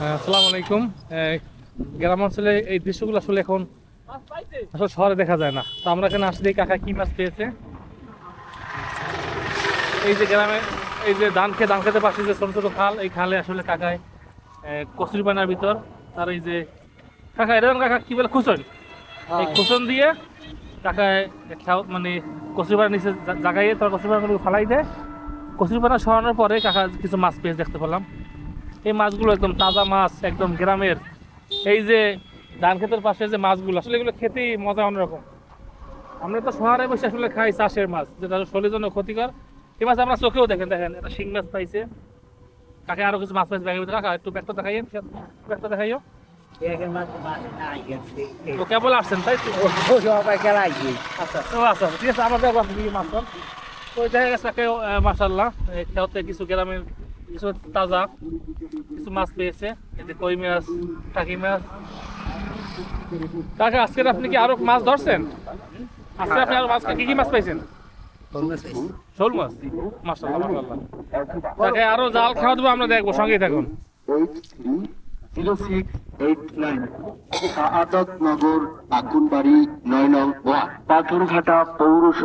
হ্যাঁ, আসসালামু আলাইকুম। গ্রাম অঞ্চলে এই দৃশ্যগুলো আসলে এখন আসলে শহরে দেখা যায় না। তো আমরা এখানে আসলে কাকা কি মাছ পেয়েছে? এই যে গ্রামে এই যে ধান খেয়ে ধান খেতে পাশে যে ছোট ছোট খাল এই খালে আসলে কাকায় কচুরি পানার ভিতর তার এই যে কাকা এটা কাকা কি বলে খুচন এই খুচন দিয়ে কাকায় খাও মানে কচুরি পানা নিচে জাগাইয়ে তার কচুরি পানাগুলো ফালাই দেয়। কচুরি পানা সরানোর পরে কাকা কিছু মাছ পেয়েছে দেখতে পেলাম। এই মাছগুলো একদম তাজা মাছ, একদম গ্রামের। এই যে ধান খেতের পাশে যে মাছগুলো, আসলে এগুলো খেতেই মজা অন্যরকম। আমরা তো শহরে বসে আসলে খাই চাষের মাছ, যেটা শরীরের জন্য ক্ষতিকর। এই মাছ আমরা চোখেও দেখেন দেখেন এটা শিং মাছ পাইছে। কাকে আরও কিছু মাছ পাইছে, ব্যাগের কাকা একটু ব্যাগটা দেখাইয়েন ব্যাগটা দেখাইও। কেবল আসছেন, তাই আচ্ছা আচ্ছা ঠিক আছে দেখো গেছে মাসাল্লাহ খেতে কিছু গ্রামের কিছু তাজা কিছু মাছ পেয়েছে যে কই মাছ, টাকি মাছ। কাকা আজকে আপনি কি আরও মাছ ধরছেন? আজকে আপনি আরও মাছ কি কি মাছ পাইছেন? শোল মাছ। মাসাল্লাহ মাসাল্লাহ তাকে আরও জাল খাওয়া দেবো, আমরা দেখব, সঙ্গেই থাকুন। জিরো নগর আকুনবাড়ি নয় নং পাথরঘাটা পৌরসভা।